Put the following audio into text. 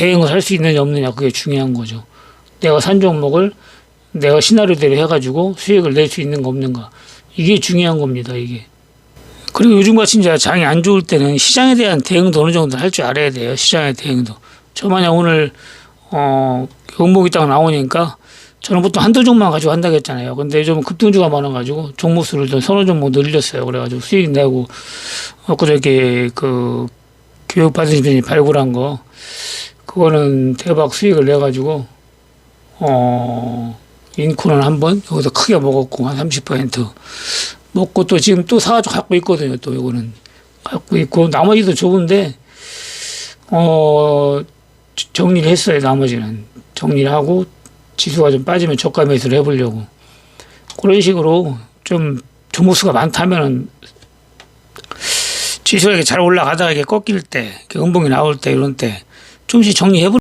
대응을 할 수 있느냐 없느냐 그게 중요한 거죠. 내가 산 종목을 내가 시나리오대로 해가지고 수익을 낼 수 있는 거 없는가 이게 중요한 겁니다 이게. 그리고 요즘 같이 이제 장이 안 좋을 때는 시장에 대한 대응도 어느 정도 할 줄 알아야 돼요. 시장의 대응도. 저 만약 오늘 어 종목이 딱 나오니까 저는 보통 한두 종만 가지고 한다고 했잖아요. 근데 좀 급등주가 많아가지고 종목 수를 좀 서너 종목 늘렸어요. 그래가지고 수익 내고 엊그저께 그 교육 받으신 분이 발굴한 거 그거는 대박 수익을 내가지고 어 인코는 한번 여기서 크게 먹었고 한 30% 먹고 또 지금 또 사가지고 갖고 있거든요. 또 이거는 갖고 있고 나머지도 좋은데 어 정리를 했어요. 나머지는 정리를 하고 지수가 좀 빠지면 저가 매수를 해보려고 그런 식으로 좀 종목수가 많다면은 지수가 잘 올라가다가 이렇게 꺾일 때, 이렇게 음봉이 나올 때 이런 때 좀씩 정리해보.